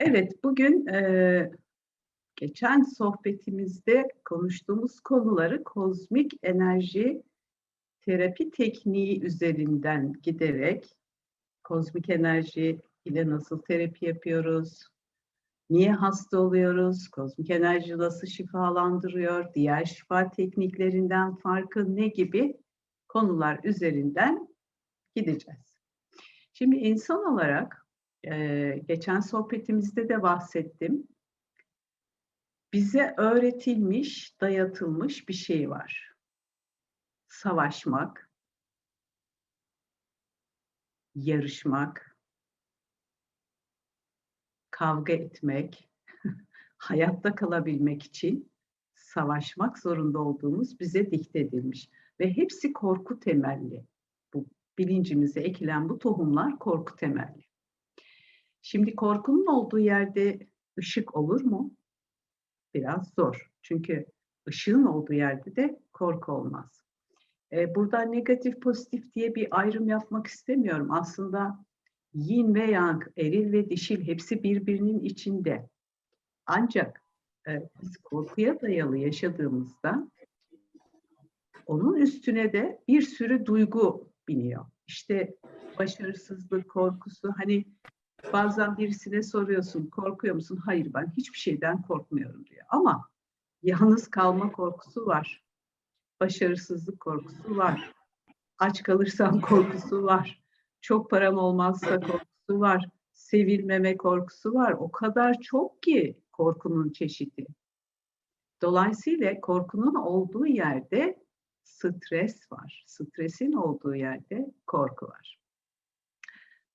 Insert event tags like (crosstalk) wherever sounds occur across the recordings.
Evet, bugün e, geçen sohbetimizde konuştuğumuz konuları kozmik enerji terapi tekniği üzerinden giderek kozmik enerji ile nasıl terapi yapıyoruz, niye hasta oluyoruz, kozmik enerji nasıl şifalandırıyor, diğer şifa tekniklerinden farkı ne gibi konular üzerinden gideceğiz. Şimdi insan olarak e, geçen sohbetimizde de bahsettim. Bize öğretilmiş, dayatılmış bir şey var. Savaşmak, yarışmak, kavga etmek, (laughs) hayatta kalabilmek için savaşmak zorunda olduğumuz bize dikte edilmiş. Ve hepsi korku temelli. Bu bilincimize ekilen bu tohumlar korku temelli. Şimdi korkunun olduğu yerde ışık olur mu? Biraz zor. Çünkü ışığın olduğu yerde de korku olmaz. Ee, burada negatif pozitif diye bir ayrım yapmak istemiyorum. Aslında yin ve yang, eril ve dişil hepsi birbirinin içinde. Ancak e, biz korkuya dayalı yaşadığımızda onun üstüne de bir sürü duygu biniyor. İşte başarısızlık korkusu, hani Bazen birisine soruyorsun, korkuyor musun? Hayır ben hiçbir şeyden korkmuyorum diyor. Ama yalnız kalma korkusu var. Başarısızlık korkusu var. Aç kalırsam korkusu var. Çok param olmazsa korkusu var. Sevilmeme korkusu var. O kadar çok ki korkunun çeşidi. Dolayısıyla korkunun olduğu yerde stres var. Stresin olduğu yerde korku var.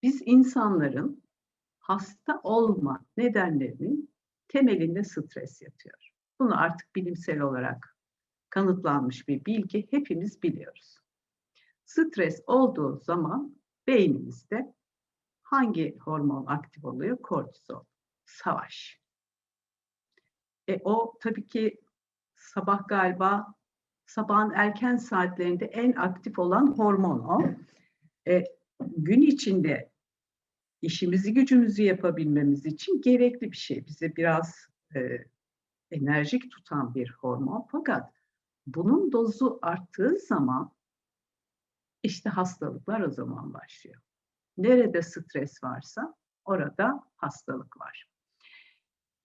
Biz insanların hasta olma nedenlerinin temelinde stres yatıyor. Bunu artık bilimsel olarak kanıtlanmış bir bilgi hepimiz biliyoruz. Stres olduğu zaman beynimizde hangi hormon aktif oluyor? Kortizol, savaş. E o tabii ki sabah galiba sabahın erken saatlerinde en aktif olan hormon o. E, gün içinde işimizi gücümüzü yapabilmemiz için gerekli bir şey. Bize biraz e, enerjik tutan bir hormon. Fakat bunun dozu arttığı zaman işte hastalıklar o zaman başlıyor. Nerede stres varsa orada hastalık var.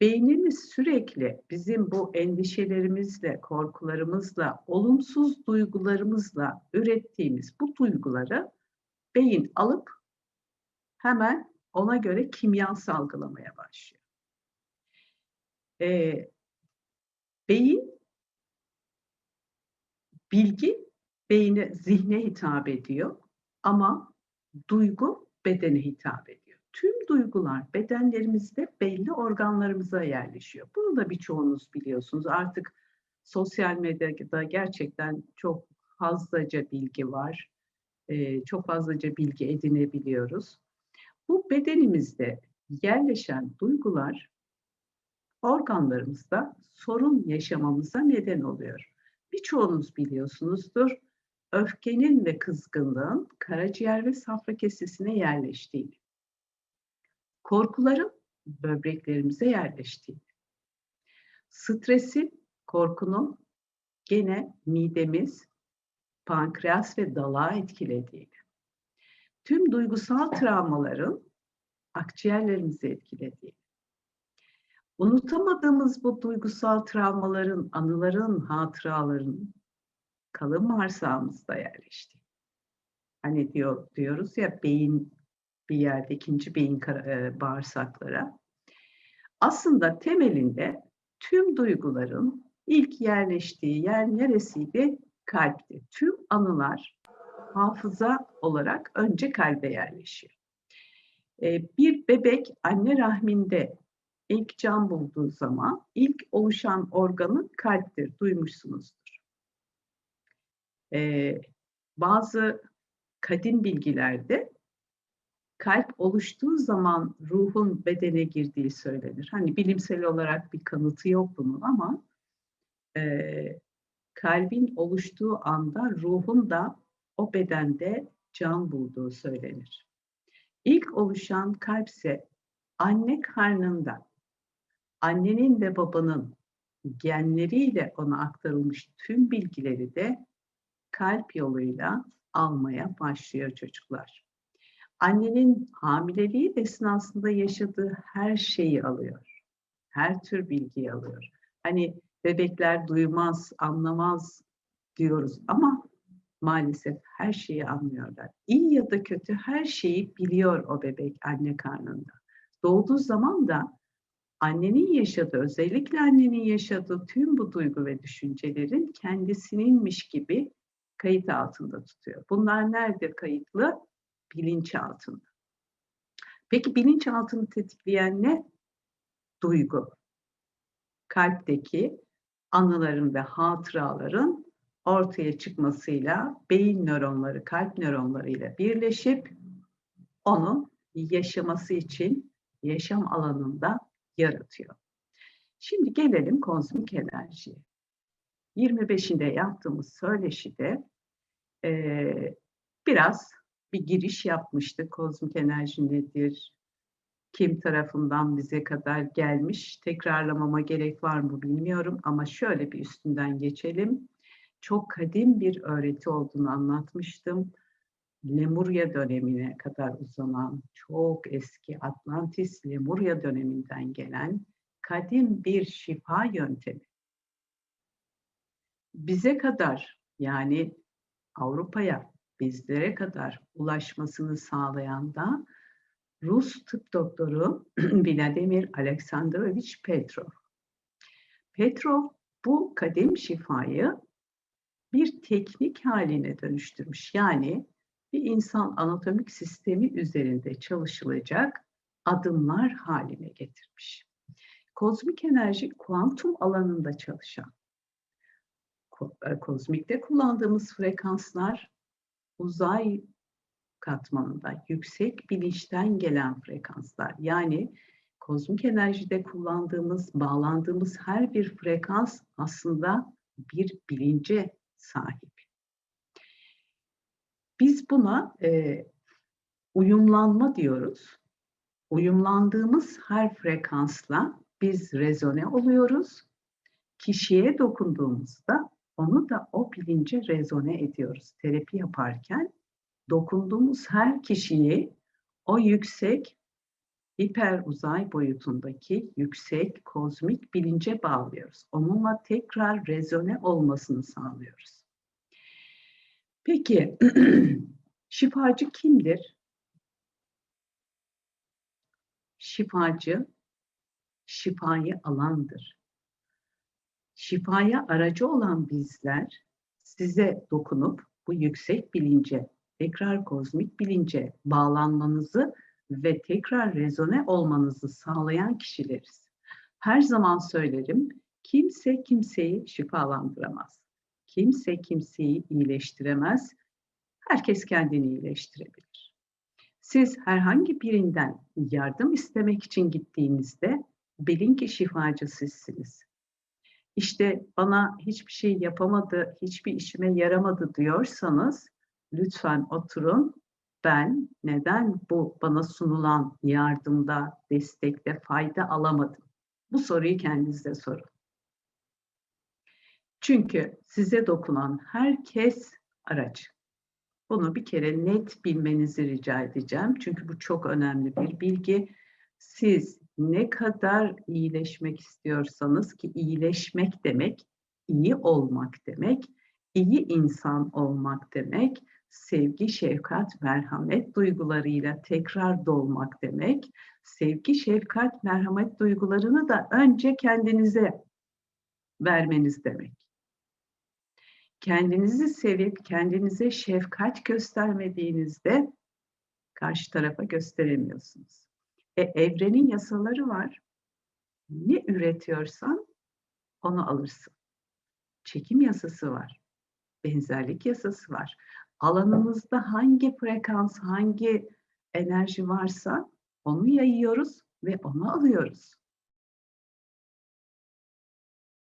Beynimiz sürekli bizim bu endişelerimizle, korkularımızla, olumsuz duygularımızla ürettiğimiz bu duyguları beyin alıp hemen ona göre kimya salgılamaya başlıyor. Ee, beyin bilgi beyine, zihne hitap ediyor ama duygu bedene hitap ediyor. Tüm duygular bedenlerimizde belli organlarımıza yerleşiyor. Bunu da birçoğunuz biliyorsunuz. Artık sosyal medyada gerçekten çok fazlaca bilgi var. Ee, çok fazlaca bilgi edinebiliyoruz. Bu bedenimizde yerleşen duygular organlarımızda sorun yaşamamıza neden oluyor. Birçoğunuz biliyorsunuzdur. Öfkenin ve kızgınlığın karaciğer ve safra kesesine yerleştiğini. Korkuların böbreklerimize yerleştiğini. Stresin, korkunun gene midemiz, pankreas ve dalağı etkilediğini tüm duygusal travmaların akciğerlerimizi etkilediği. Unutamadığımız bu duygusal travmaların, anıların, hatıraların kalın bağırsağımızda yerleşti. Hani diyor diyoruz ya beyin bir yerde ikinci beyin e, bağırsaklara. Aslında temelinde tüm duyguların ilk yerleştiği yer neresiydi? Kalpti. Tüm anılar hafıza olarak önce kalbe yerleşiyor. Ee, bir bebek anne rahminde ilk can bulduğu zaman ilk oluşan organı kalptir, duymuşsunuzdur. Ee, bazı kadim bilgilerde kalp oluştuğu zaman ruhun bedene girdiği söylenir. Hani bilimsel olarak bir kanıtı yok bunun ama e, kalbin oluştuğu anda ruhun da o bedende can bulduğu söylenir. İlk oluşan kalpse anne karnında annenin ve babanın genleriyle ona aktarılmış tüm bilgileri de kalp yoluyla almaya başlıyor çocuklar. Annenin hamileliği esnasında yaşadığı her şeyi alıyor. Her tür bilgiyi alıyor. Hani bebekler duymaz, anlamaz diyoruz ama maalesef her şeyi anlıyorlar. İyi ya da kötü her şeyi biliyor o bebek anne karnında. Doğduğu zaman da annenin yaşadığı, özellikle annenin yaşadığı tüm bu duygu ve düşüncelerin kendisininmiş gibi kayıt altında tutuyor. Bunlar nerede kayıtlı? Bilinç altında. Peki bilinç altını tetikleyen ne? Duygu. Kalpteki anıların ve hatıraların ortaya çıkmasıyla beyin nöronları kalp nöronlarıyla birleşip onu yaşaması için yaşam alanında yaratıyor. Şimdi gelelim kozmik enerjiye. 25'inde yaptığımız söyleşide e, biraz bir giriş yapmıştık. Kozmik enerji nedir? Kim tarafından bize kadar gelmiş? Tekrarlamama gerek var mı bilmiyorum ama şöyle bir üstünden geçelim. Çok kadim bir öğreti olduğunu anlatmıştım. Lemurya dönemine kadar uzanan çok eski Atlantis Lemurya döneminden gelen kadim bir şifa yöntemi. Bize kadar yani Avrupa'ya bizlere kadar ulaşmasını sağlayan da Rus tıp doktoru (clears throat) Vladimir Aleksandrovich Petrov. Petrov bu kadim şifayı bir teknik haline dönüştürmüş. Yani bir insan anatomik sistemi üzerinde çalışılacak adımlar haline getirmiş. Kozmik enerji kuantum alanında çalışan, e, kozmikte kullandığımız frekanslar uzay katmanında yüksek bilinçten gelen frekanslar. Yani kozmik enerjide kullandığımız, bağlandığımız her bir frekans aslında bir bilince sahip. Biz buna e, uyumlanma diyoruz. Uyumlandığımız her frekansla biz rezone oluyoruz. Kişiye dokunduğumuzda onu da o bilince rezone ediyoruz. Terapi yaparken dokunduğumuz her kişiyi o yüksek hiper uzay boyutundaki yüksek kozmik bilince bağlıyoruz. Onunla tekrar rezone olmasını sağlıyoruz. Peki (clears throat) şifacı kimdir? Şifacı şifayı alandır. Şifaya aracı olan bizler size dokunup bu yüksek bilince, tekrar kozmik bilince bağlanmanızı ve tekrar rezone olmanızı sağlayan kişileriz. Her zaman söylerim, kimse kimseyi şifalandıramaz. Kimse kimseyi iyileştiremez. Herkes kendini iyileştirebilir. Siz herhangi birinden yardım istemek için gittiğinizde bilin ki şifacı sizsiniz. İşte bana hiçbir şey yapamadı, hiçbir işime yaramadı diyorsanız lütfen oturun. Ben neden bu bana sunulan yardımda, destekte fayda alamadım? Bu soruyu kendinize sorun. Çünkü size dokunan herkes aracı. Bunu bir kere net bilmenizi rica edeceğim. Çünkü bu çok önemli bir bilgi. Siz ne kadar iyileşmek istiyorsanız ki iyileşmek demek iyi olmak demek, iyi insan olmak demek, sevgi, şefkat, merhamet duygularıyla tekrar dolmak demek. Sevgi, şefkat, merhamet duygularını da önce kendinize vermeniz demek kendinizi sevip kendinize şefkat göstermediğinizde karşı tarafa gösteremiyorsunuz. E, evrenin yasaları var. Ne üretiyorsan onu alırsın. Çekim yasası var. Benzerlik yasası var. Alanımızda hangi frekans, hangi enerji varsa onu yayıyoruz ve onu alıyoruz.